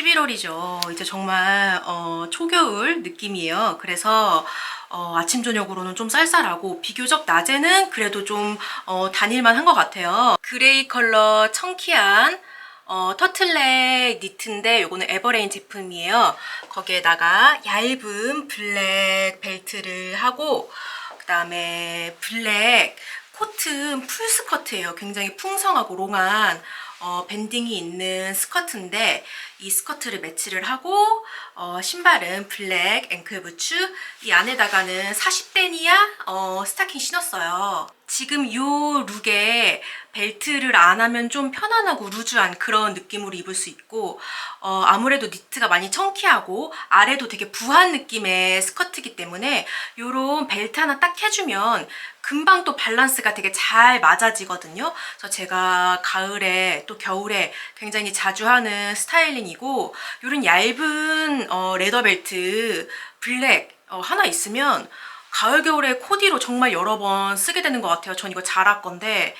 11월이죠. 이제 정말 어, 초겨울 느낌이에요. 그래서 어, 아침 저녁으로는 좀 쌀쌀하고 비교적 낮에는 그래도 좀 어, 다닐만 한 것 같아요. 그레이 컬러 청키한 어, 터틀넥 니트인데 요거는 에버레인 제품이에요. 거기에다가 얇은 블랙 벨트를 하고 그 다음에 블랙 코튼 풀 스커트예요. 굉장히 풍성하고 롱한 어, 밴딩이 있는 스커트인데 이 스커트를 매치를 하고 어, 신발은 블랙 앵클 부츠 이 안에다가는 40데니아 어, 스타킹 신었어요. 지금 이 룩에 벨트를 안 하면 좀 편안하고 루즈한 그런 느낌으로 입을 수 있고 어, 아무래도 니트가 많이 청키하고 아래도 되게 부한 느낌의 스커트이기 때문에 이런 벨트 하나 딱 해주면 금방 또 밸런스가 되게 잘 맞아지거든요. 그래서 제가 가을에 또 겨울에 굉장히 자주 하는 스타일링이고 이런 얇은 어, 레더 벨트 블랙 어, 하나 있으면 가을 겨울에 코디로 정말 여러 번 쓰게 되는 것 같아요. 전 이거 자라 건데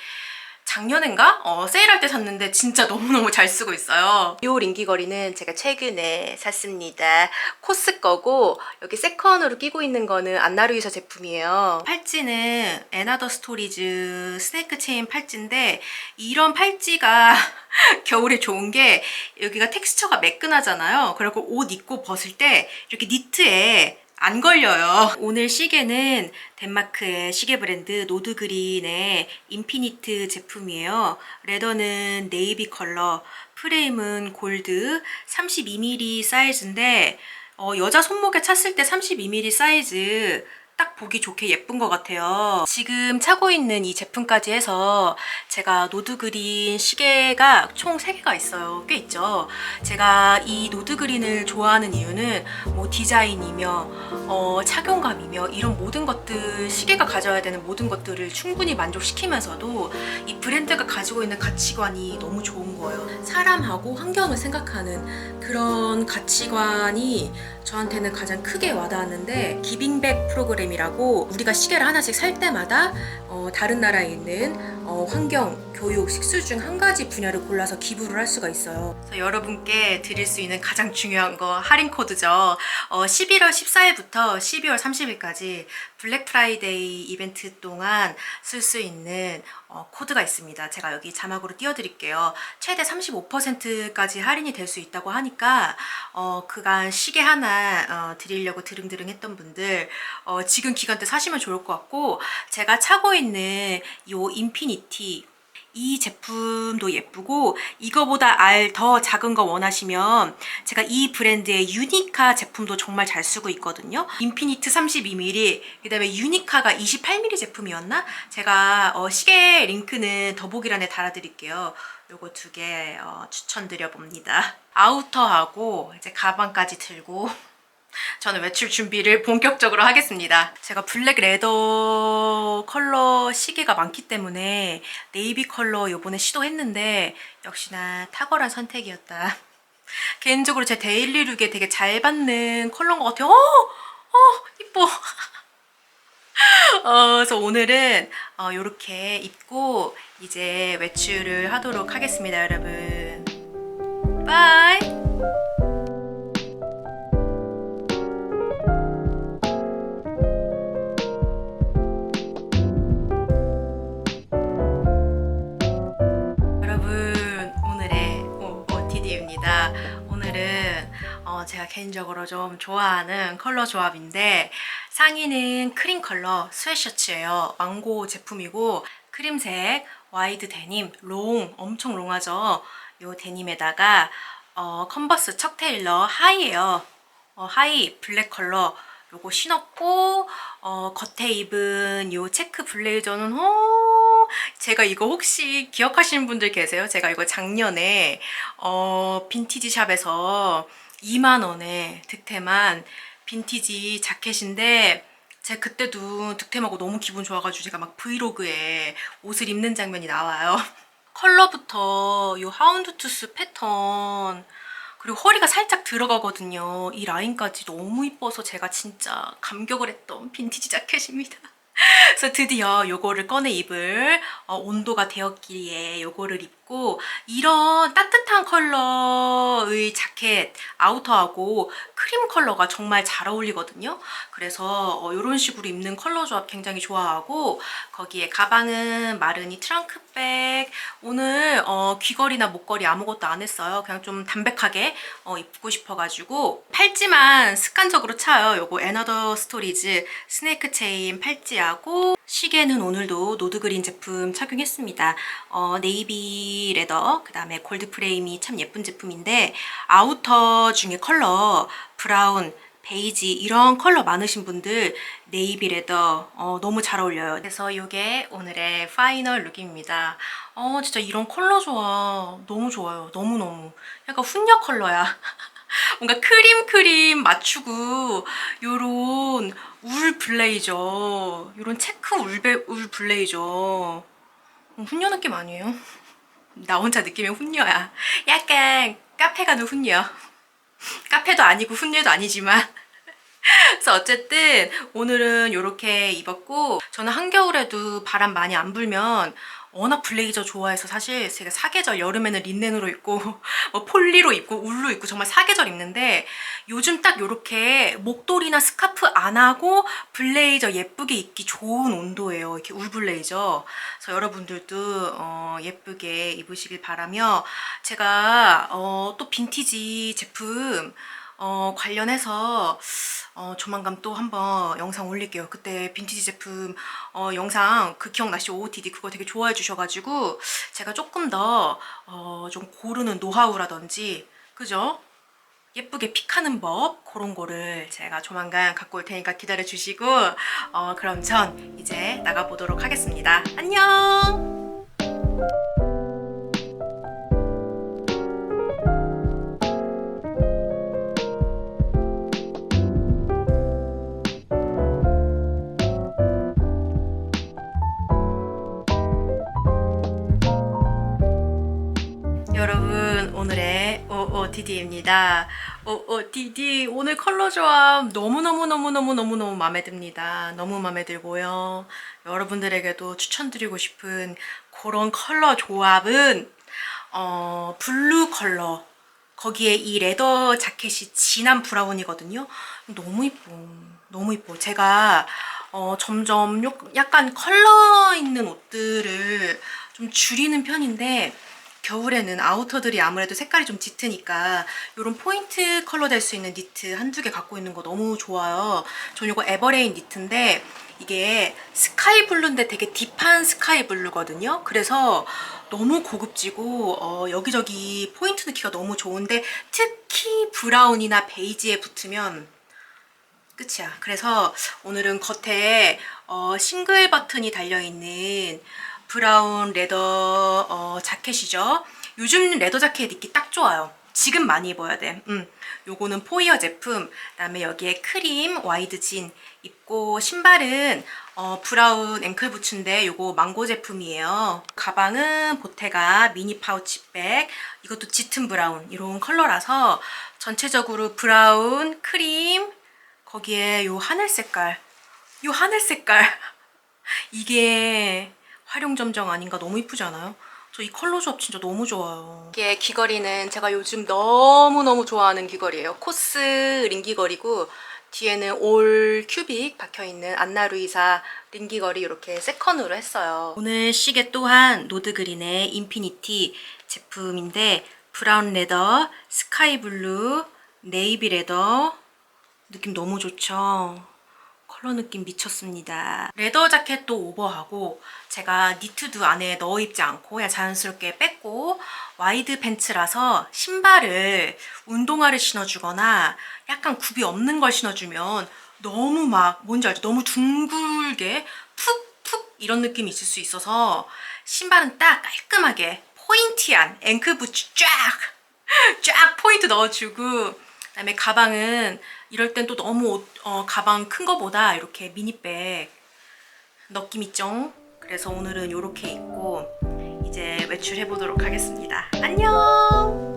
작년엔가 어, 세일할 때 샀는데 진짜 너무너무 잘 쓰고 있어요. 이 링기거리는 제가 최근에 샀습니다. 코스 거고 여기 세컨으로 끼고 있는 거는 안나루이서 제품이에요. 팔찌는 에나더 스토리즈 스네이크 체인 팔찌인데 이런 팔찌가 겨울에 좋은 게 여기가 텍스처가 매끈하잖아요. 그리고 옷 입고 벗을 때 이렇게 니트에 안 걸려요. 오늘 시계는 덴마크의 시계 브랜드 노드그린의 인피니트 제품이에요. 레더는 네이비 컬러, 프레임은 골드, 32mm 사이즈인데 어, 여자 손목에 찼을 때 32mm 사이즈 딱 보기 좋게 예쁜 것 같아요. 지금 차고 있는 이 제품까지 해서 제가 노드그린 시계가 총 3개가 있어요. 꽤 있죠. 제가 이 노드그린을 좋아하는 이유는 뭐 디자인이며 어, 착용감이며 이런 모든 것들 시계가 가져야 되는 모든 것들을 충분히 만족시키면서도 이 브랜드가 가지고 있는 가치관이 너무 좋은 거예요. 사람하고 환경을 생각하는 그런 가치관이 저한테는 가장 크게 와닿았는데 기빙백 프로그램이라고 우리가 시계를 하나씩 살 때마다 어, 다른 나라에 있는 어, 환경, 교육, 식수 중 한 가지 분야를 골라서 기부를 할 수가 있어요. 그래서 여러분께 드릴 수 있는 가장 중요한 거 할인 코드죠. 어, 11월 14일부터 12월 30일까지 블랙 프라이데이 이벤트 동안 쓸 수 있는 어, 코드가 있습니다. 제가 여기 자막으로 띄워드릴게요. 최대 35%까지 할인이 될 수 있다고 하니까 어, 그간 시계 하나 어, 드리려고 드릉드릉 했던 분들 어, 지금 기간 때 사시면 좋을 것 같고 제가 차고 있는 요 인피니티 이 제품도 예쁘고 이거보다 알 더 작은 거 원하시면 제가 이 브랜드의 유니카 제품도 정말 잘 쓰고 있거든요. 인피니트 32mm 그 다음에 유니카가 28mm 제품이었나? 제가 어, 시계 링크는 더보기란에 달아드릴게요. 요거 두개 어, 추천드려 봅니다. 아우터하고 이제 가방까지 들고 저는 외출 준비를 본격적으로 하겠습니다. 제가 블랙 레더 컬러 시계가 많기 때문에 네이비 컬러 요번에 시도했는데 역시나 탁월한 선택이었다. 개인적으로 제 데일리 룩에 되게 잘 받는 컬러인 것 같아요. 어! 어! 이뻐. 어, 그래서 오늘은 어, 이렇게 입고 이제 외출을 하도록 하겠습니다, 여러분. 바이! 개인적으로 좀 좋아하는 컬러 조합인데 상의는 크림 컬러 스웨셔츠예요. 망고 제품이고 크림색 와이드 데님 롱 엄청 롱하죠. 요 데님에다가 어, 컨버스 척 테일러 하이예요. 어, 하이 블랙 컬러 요거 신었고 어, 겉에 입은 요 체크 블레이저는 어, 제가 이거 혹시 기억하시는 분들 계세요? 제가 이거 작년에 어, 빈티지 샵에서 2만 원에 득템한 빈티지 자켓인데 제가 그때도 득템하고 너무 기분 좋아가지고 제가 막 브이로그에 옷을 입는 장면이 나와요. 컬러부터 요 하운드투스 패턴 그리고 허리가 살짝 들어가거든요. 이 라인까지 너무 이뻐서 제가 진짜 감격을 했던 빈티지 자켓입니다. 그래서 드디어 요거를 꺼내 입을 어, 온도가 되었기에 요거를 입고 입고 이런 따뜻한 컬러의 자켓 아우터하고 크림 컬러가 정말 잘 어울리거든요. 그래서 어, 이런 식으로 입는 컬러 조합 굉장히 좋아하고 거기에 가방은 마르니 트렁크백 오늘 어, 귀걸이나 목걸이 아무것도 안 했어요. 그냥 좀 담백하게 어, 입고 싶어가지고 팔찌만 습관적으로 차요. 요거 에너더 스토리즈 스네이크 체인 팔찌하고 시계는 오늘도 노드 그린 제품 착용했습니다. 어, 네이비 레더, 그 다음에 골드 프레임이 참 예쁜 제품인데 아우터 중에 컬러 브라운, 베이지 이런 컬러 많으신 분들 네이비 레더 어, 너무 잘 어울려요. 그래서 이게 오늘의 파이널 룩입니다. 어 진짜 이런 컬러 좋아. 너무 좋아요. 너무너무. 약간 훈녀 컬러야. 뭔가 크림 크림 맞추고 요런 울 블레이저 요런 체크 울베, 울 블레이저 음, 훈녀 느낌 아니에요? 나 혼자 느낌이 훈녀야. 약간 카페 가는 훈녀. 카페도 아니고 훈녀도 아니지만 그래서 어쨌든 오늘은 이렇게 입었고 저는 한겨울에도 바람 많이 안 불면 워낙 블레이저 좋아해서 사실 제가 사계절 여름에는 린넨으로 입고 뭐 폴리로 입고 울로 입고 정말 사계절 입는데 요즘 딱 이렇게 목도리나 스카프 안 하고 블레이저 예쁘게 입기 좋은 온도예요. 이렇게 울 블레이저. 그래서 여러분들도 어, 예쁘게 입으시길 바라며 제가 어, 또 빈티지 제품 어, 관련해서 어, 조만간 또 한번 영상 올릴게요. 그때 빈티지 제품 어, 영상 그 기억나시죠? OOTD 그거 되게 좋아해 주셔가지고 제가 조금 더 어, 좀 고르는 노하우라든지 그죠? 예쁘게 픽하는 법 그런 거를 제가 조만간 갖고 올 테니까 기다려 주시고 어, 그럼 전 이제 나가보도록 하겠습니다. 안녕! OODD입니다. OODD 오늘 컬러 조합 너무너무너무너무너무너무 마음에 듭니다. 너무 마음에 들고요. 여러분들에게도 추천드리고 싶은 그런 컬러 조합은 어, 블루 컬러 거기에 이 레더 자켓이 진한 브라운이거든요. 너무 이뻐. 너무 이뻐. 제가 어, 점점 요, 약간 컬러 있는 옷들을 좀 줄이는 편인데 겨울에는 아우터들이 아무래도 색깔이 좀 짙으니까 이런 포인트 컬러 될 수 있는 니트 한두 개 갖고 있는 거 너무 좋아요. 전 이거 에버레인 니트인데 이게 스카이 블루인데 되게 딥한 스카이 블루거든요. 그래서 너무 고급지고 어, 여기저기 포인트 넣기가 너무 좋은데 특히 브라운이나 베이지에 붙으면 끝이야. 그래서 오늘은 겉에 어, 싱글 버튼이 달려있는 브라운 레더 어, 자켓이죠. 요즘 레더 자켓 입기 딱 좋아요. 지금 많이 입어야 돼. 음, 요거는 포이어 제품. 그다음에 여기에 크림 와이드 진 입고 신발은 어, 브라운 앵클 부츠인데 요거 망고 제품이에요. 가방은 보테가 미니 파우치백. 이것도 짙은 브라운 이런 컬러라서 전체적으로 브라운, 크림, 거기에 요 하늘 색깔. 요 하늘 색깔. 이게 활용점정 아닌가 너무 이쁘지 않아요? 저 이 컬러 조합 진짜 너무 좋아요. 이게 귀걸이는 제가 요즘 너무너무 좋아하는 귀걸이에요. 코스 링 귀걸이고 뒤에는 올 큐빅 박혀있는 안나루이사 링 귀걸이 이렇게 세컨으로 했어요. 오늘 시계 또한 노드그린의 인피니티 제품인데 브라운 레더, 스카이 블루, 네이비 레더 느낌 너무 좋죠? 컬러 느낌 미쳤습니다. 레더 자켓도 오버하고 제가 니트도 안에 넣어 입지 않고 그냥 자연스럽게 뺐고 와이드 팬츠라서 신발을 운동화를 신어주거나 약간 굽이 없는 걸 신어주면 너무 막 뭔지 알죠? 너무 둥글게 푹푹 이런 느낌이 있을 수 있어서 신발은 딱 깔끔하게 포인티한 앵클 부츠 쫙! 쫙 포인트 넣어주고 그다음에 가방은 이럴 땐 또 너무 어, 가방 큰 거보다 이렇게 미니백 느낌 있죠? 그래서 오늘은 이렇게 입고 이제 외출해 보도록 하겠습니다. 안녕!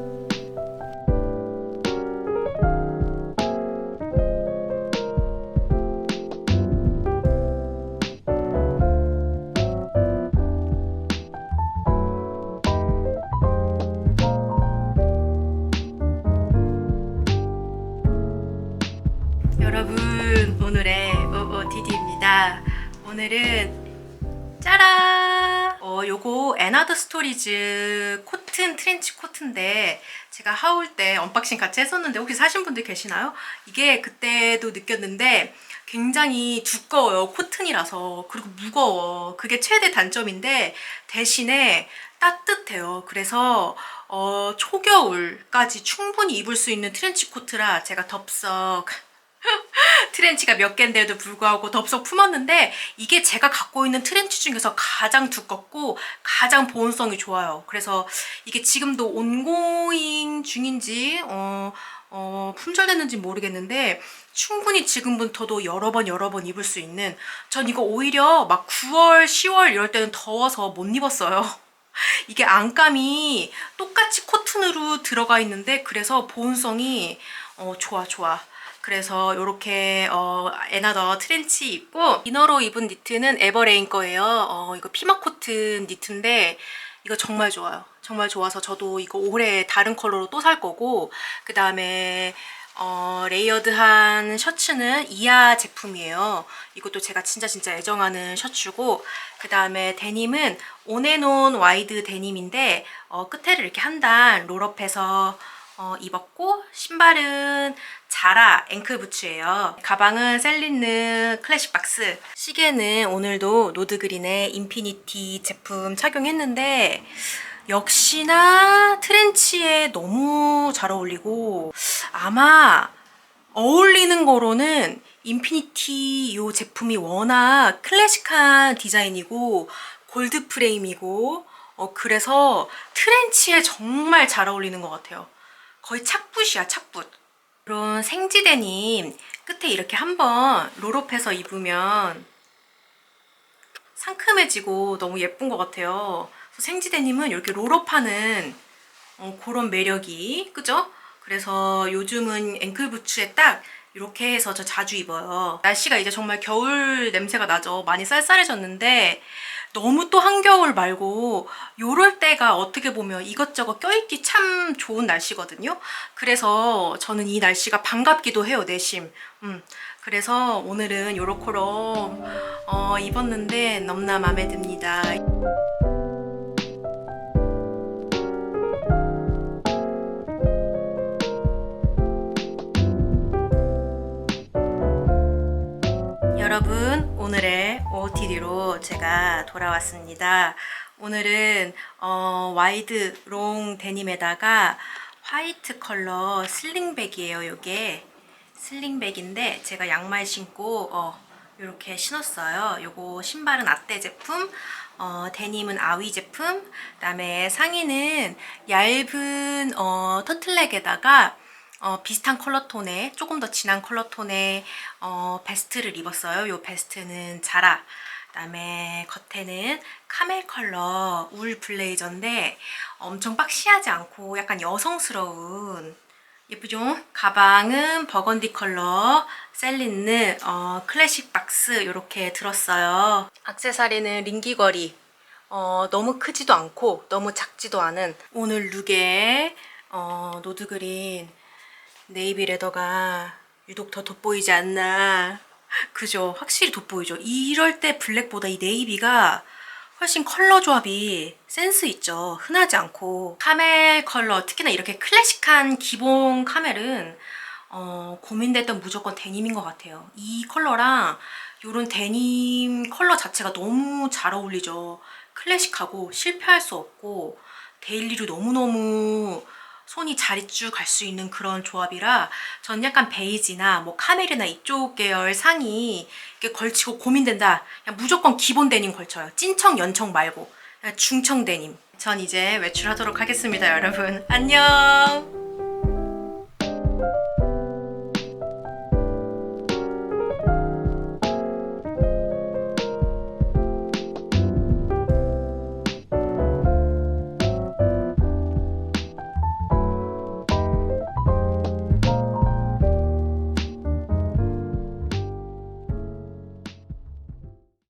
스토리즈 코튼 트렌치 코트인데 제가 하울 때 언박싱 같이 했었는데 혹시 사신 분들 계시나요? 이게 그때도 느꼈는데 굉장히 두꺼워요. 코튼이라서. 그리고 무거워. 그게 최대 단점인데 대신에 따뜻해요. 그래서 어, 초겨울까지 충분히 입을 수 있는 트렌치 코트라 제가 덥석 트렌치가 몇 개인데도 불구하고 덥석 품었는데 이게 제가 갖고 있는 트렌치 중에서 가장 두껍고 가장 보온성이 좋아요. 그래서 이게 지금도 온고잉 중인지 어, 어, 품절됐는지 모르겠는데 충분히 지금부터도 여러 번 여러 번 입을 수 있는 전 이거 오히려 막 9월 10월 이럴 때는 더워서 못 입었어요. 이게 안감이 똑같이 코튼으로 들어가 있는데 그래서 보온성이 어, 좋아 좋아. 그래서 이렇게 어, 에나더 트렌치 입고 이너로 입은 니트는 에버레인 거예요. 어, 이거 피마 코튼 니트인데 이거 정말 좋아요. 정말 좋아서 저도 이거 올해 다른 컬러로 또 살 거고 그 다음에 어, 레이어드한 셔츠는 이하 제품이에요. 이것도 제가 진짜 진짜 애정하는 셔츠고 그 다음에 데님은 온앤온 와이드 데님인데 어, 끝에를 이렇게 한 단 롤업해서 어, 입었고 신발은 자라 앵클 부츠예요. 가방은 셀린느 클래식 박스. 시계는 오늘도 노드그린의 인피니티 제품 착용했는데 역시나 트렌치에 너무 잘 어울리고 아마 어울리는 거로는 인피니티 이 제품이 워낙 클래식한 디자인이고 골드 프레임이고 어, 그래서 트렌치에 정말 잘 어울리는 것 같아요. 거의 착붙이야 착붙. 이런 생지 데님 끝에 이렇게 한번 롤업해서 입으면 상큼해지고 너무 예쁜 것 같아요. 그래서 생지 데님은 이렇게 롤업하는 어, 그런 매력이 그죠? 그래서 요즘은 앵클 부츠에 딱 이렇게 해서 저 자주 입어요. 날씨가 이제 정말 겨울 냄새가 나죠. 많이 쌀쌀해졌는데 너무 또 한겨울 말고 요럴 때가 어떻게 보면 이것저것 껴입기 참 좋은 날씨거든요. 그래서 저는 이 날씨가 반갑기도 해요, 내심. 음. 그래서 오늘은 요렇게로 어, 입었는데 너무나 마음에 듭니다. 여러분 오늘의 OOTD로 제가 돌아왔습니다. 오늘은 어, 와이드 롱 데님에다가 화이트 컬러 슬링백이에요. 요게 슬링백인데 제가 양말 신고 어, 이렇게 신었어요. 요거 신발은 아떼 제품, 어, 데님은 아위 제품, 그다음에 상의는 얇은 어, 터틀넥에다가 어, 비슷한 컬러 톤의 조금 더 진한 컬러 톤의 어, 베스트를 입었어요. 이 베스트는 자라. 그다음에 겉에는 카멜 컬러 울 블레이저인데 엄청 박시하지 않고 약간 여성스러운 예쁘죠? 가방은 버건디 컬러 셀린느 어, 클래식 박스 이렇게 들었어요. 악세사리는 링기거리 어, 너무 크지도 않고 너무 작지도 않은 오늘 룩에 어, 노드그린 네이비 레더가 유독 더 돋보이지 않나. 그죠? 확실히 돋보이죠? 이럴 때 블랙보다 이 네이비가 훨씬 컬러 조합이 센스 있죠. 흔하지 않고. 카멜 컬러, 특히나 이렇게 클래식한 기본 카멜은 어, 고민됐던 무조건 데님인 것 같아요. 이 컬러랑 이런 데님 컬러 자체가 너무 잘 어울리죠. 클래식하고 실패할 수 없고 데일리로 너무너무 손이 잘 입주 갈수 있는 그런 조합이라 전 약간 베이지나 뭐 카멜이나 이쪽 계열 상이 이렇게 걸치고 고민된다. 그냥 무조건 기본 데님 걸쳐요. 찐청, 연청 말고 중청 데님. 전 이제 외출하도록 하겠습니다, 여러분. 안녕!